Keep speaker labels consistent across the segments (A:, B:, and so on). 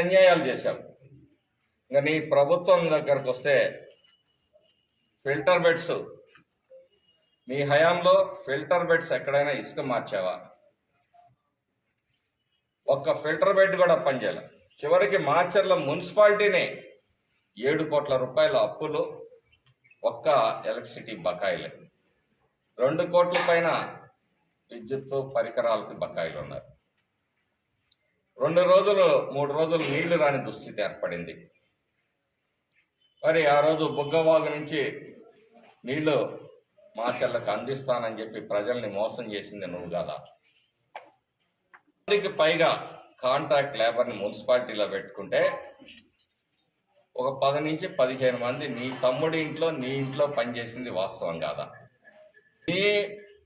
A: అన్యాయాలు చేశావు. ఇంకా నీ ప్రభుత్వం దగ్గరకు వస్తే ఫిల్టర్ బెడ్స్. నీ హయాంలో ఫిల్టర్ బెడ్స్ ఎక్కడైనా ఇసుక మార్చావా? ఒక్క ఫిల్టర్ బెడ్ కూడా పనిచేయాలి. చివరికి మాచర్ల మున్సిపాలిటీనే ఏడు కోట్ల రూపాయల అప్పులు ఒక్క ఎలక్ట్రిసిటీ బకాయిలే. రెండు కోట్ల పైన విద్యుత్ పరికరాలకి బకాయిలు ఉన్నారు రెండు రోజులు మూడు రోజులు నీళ్ళు రాని దుస్థితి ఏర్పడింది. మరి ఆ రోజు బుగ్గవాగు నుంచి నీళ్ళు చెల్లకు అందిస్తానని చెప్పి ప్రజల్ని మోసం చేసింది నువ్వు కదా. మందికి పైగా కాంట్రాక్ట్ లేబర్ని మున్సిపాలిటీలో పెట్టుకుంటే ఒక పది నుంచి పదిహేను మంది నీ తమ్ముడి ఇంట్లో నీ ఇంట్లో పనిచేసింది వాస్తవం కాదా? నీ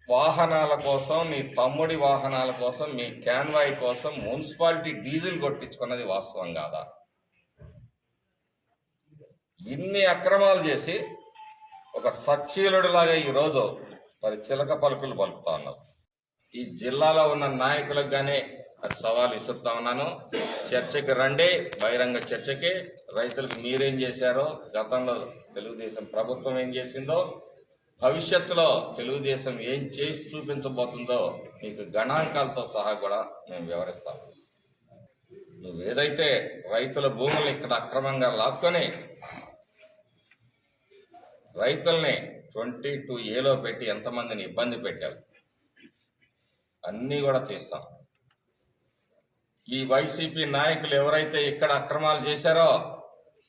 A: వాహనాల కోసం మీ తమ్ముడి వాహనాల కోసం మీ క్యాన్వాయ్ కోసం మున్సిపాలిటీ డీజిల్ కొట్టించుకున్నది వాస్తవం కాదా? ఇన్ని అక్రమాలు చేసి ఒక సచ్చీలుడిలాగా ఈరోజు మరి చిలక పలుకులు పలుకుతా ఉన్నావు. ఈ జిల్లాలో ఉన్న నాయకులకు కానీ అది సవాల్ ఇస్తుతా ఉన్నాను. చర్చకి రండి బహిరంగ చర్చకి. రైతులకు మీరేం చేశారో గతంలో తెలుగుదేశం ప్రభుత్వం ఏం చేసిందో భవిష్యత్తులో తెలుగుదేశం ఏం చేసి చూపించబోతుందో మీకు గణాంకాలతో సహా కూడా మేము వివరిస్తాం. నువ్వు ఏదైతే రైతుల భూములు ఇక్కడ అక్రమంగా లాక్కొని రైతుల్ని ట్వంటీ టూ ఏలో పెట్టి ఎంతమందిని ఇబ్బంది పెట్టావు? అన్నీ కూడా తీస్తాం. ఈ వైసీపీ నాయకులు ఎవరైతే ఇక్కడ అక్రమాలు చేశారో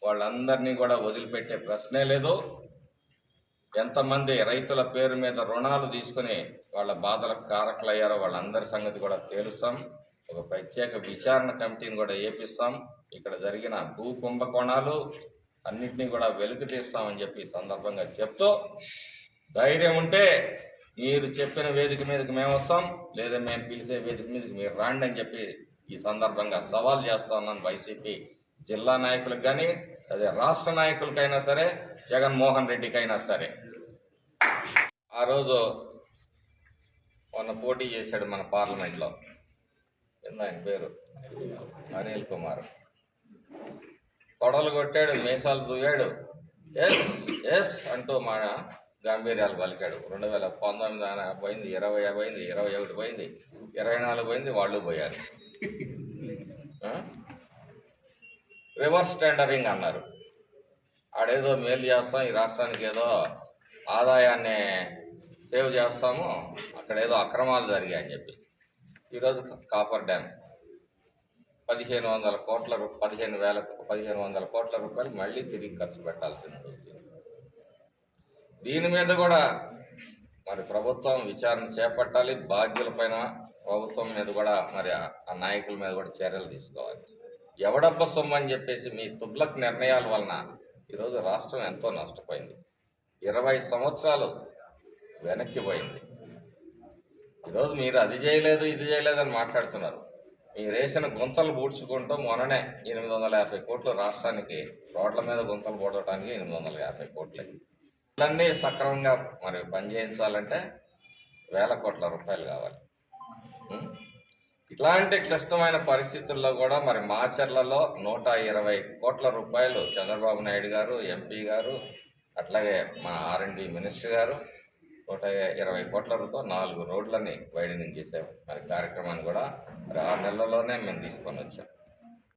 A: వాళ్ళందరినీ కూడా వదిలిపెట్టే ప్రశ్నే లేదు. ఎంతమంది రైతుల పేరు మీద రుణాలు తీసుకుని వాళ్ళ బాధలకు కారకులయ్యారో వాళ్ళందరి సంగతి కూడా తేలుస్తాం. ఒక ప్రత్యేక విచారణ కమిటీని కూడా ఏపిస్తాం. ఇక్కడ జరిగిన భూ కుంభకోణాలు అన్నింటినీ కూడా వెలుగు తీస్తామని చెప్పి సందర్భంగా చెప్తూ ధైర్యం ఉంటే మీరు చెప్పిన వేదిక మీదకి మేము వస్తాం. లేదా మేము పిలిచే వేదిక మీదకి మీరు రాండి అని చెప్పి ఈ సందర్భంగా సవాల్ చేస్తా ఉన్నాను వైసీపీ జిల్లా నాయకులకు కానీ అదే రాష్ట్ర నాయకులకైనా సరే జగన్మోహన్ రెడ్డికైనా సరే. ఆ రోజు మొన్న పోటీ చేశాడు మన పార్లమెంట్లో. ఆయన పేరు? అనిల్ కుమార్. తొడలు కొట్టాడు మీసాలు దూయాడు ఎస్ ఎస్ అంటూ మన గాంభీర్యాలు పలికాడు. రెండు వేల పంతొమ్మిది పోయింది ఇరవై పోయింది ఇరవై ఒకటి పోయింది ఇరవై నాలుగు పోయింది వాళ్ళు పోయారు. రివర్స్ టెండరింగ్ అన్నారు. ఆడేదో మేలు చేస్తాం ఈ రాష్ట్రానికి ఏదో ఆదాయాన్ని సేవ్ చేస్తాము అక్కడ ఏదో అక్రమాలు జరిగాయని చెప్పి ఈరోజు కాపర్ డ్యామ్. పదిహేను వందల కోట్ల రూ- పదిహేను వేల పదిహేను వందల కోట్ల రూపాయలు మళ్ళీ తిరిగి ఖర్చు పెట్టాల్సింది వస్తుంది. దీని మీద కూడా మరి ప్రభుత్వం విచారణ చేపట్టాలి. బాధ్యులపైన ప్రభుత్వం మీద కూడా మరి ఆ నాయకుల మీద కూడా చర్యలు తీసుకోవాలి. ఎవడబ్బ సొమ్ము అని చెప్పేసి మీ తుబ్లక్ నిర్ణయాల వలన ఈరోజు రాష్ట్రం ఎంతో నష్టపోయింది. ఇరవై సంవత్సరాలు వెనక్కి పోయింది. ఈరోజు మీరు అది చేయలేదు ఇది చేయలేదు అని మాట్లాడుతున్నారు. మీ వేసిన గుంతలు పూడ్చుకుంటూ మొన్ననే ఎనిమిది వందల యాభై కోట్లు రాష్ట్రానికి రోడ్ల మీద గుంతలు పూడటానికి ఎనిమిది వందల యాభై కోట్లే. ఇవన్నీ సక్రమంగా మరి పనిచేయించాలంటే వేల కోట్ల రూపాయలు కావాలి. ఇట్లాంటి క్లిష్టమైన పరిస్థితుల్లో కూడా మరి మాచర్లలో నూట ఇరవై కోట్ల రూపాయలు చంద్రబాబు నాయుడు గారు ఎంపీ గారు అట్లాగే మా ఆర్ఎండ్బి మినిస్టర్ గారు నూట ఇరవై కోట్ల రూపాయలు నాలుగు రోడ్లని వైడనింగ్ చేసే మరి కార్యక్రమాన్ని కూడా మరి ఆరు నెలల్లోనే మేము తీసుకొని వచ్చాం.